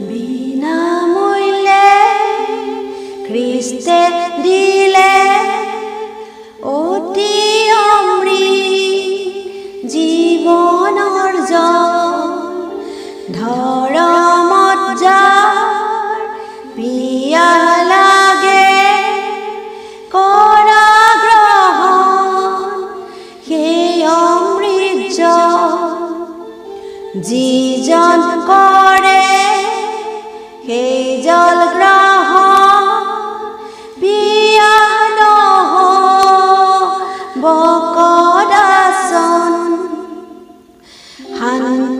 বিনামূল্যে খ্রিস্তে দিলে অতি অমৃত জীবন অর্জন। ধরমত যা পিয়া লাগে করা গ্রহণ। সেই অমৃত জীজন করে বকদাসন শান্তিৰে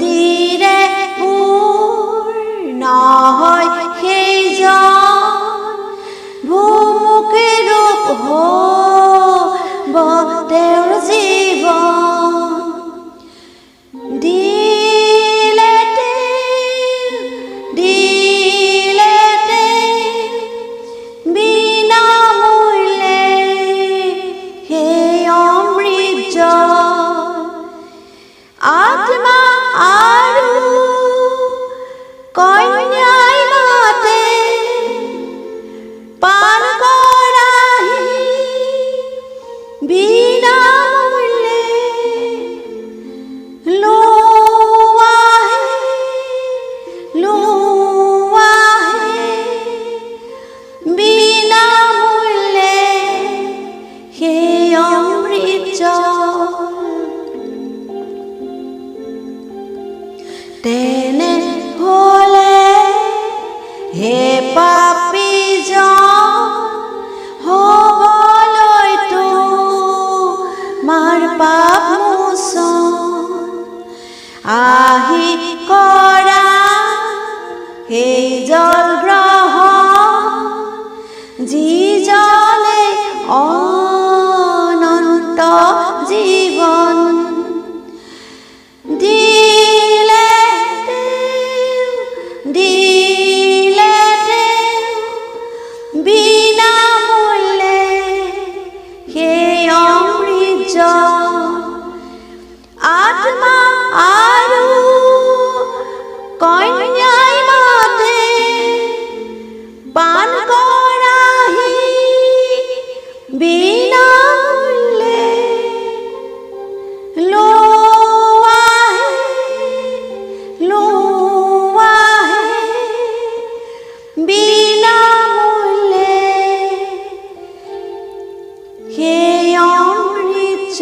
আত্মা আৰু কন্যাই মাতে পান কৰাহি বিনামূল্যে লোয়াহে লোৱাহে তেনে হলে হে পাপী হবলৈতো মাৰ পাপ মুসন। আহি কৰা কন্যাই মাতে পান কৰাহি বিনামূল্যে লোৱাহে লোৱাহে বিনামূল্যে। সেই অমৃত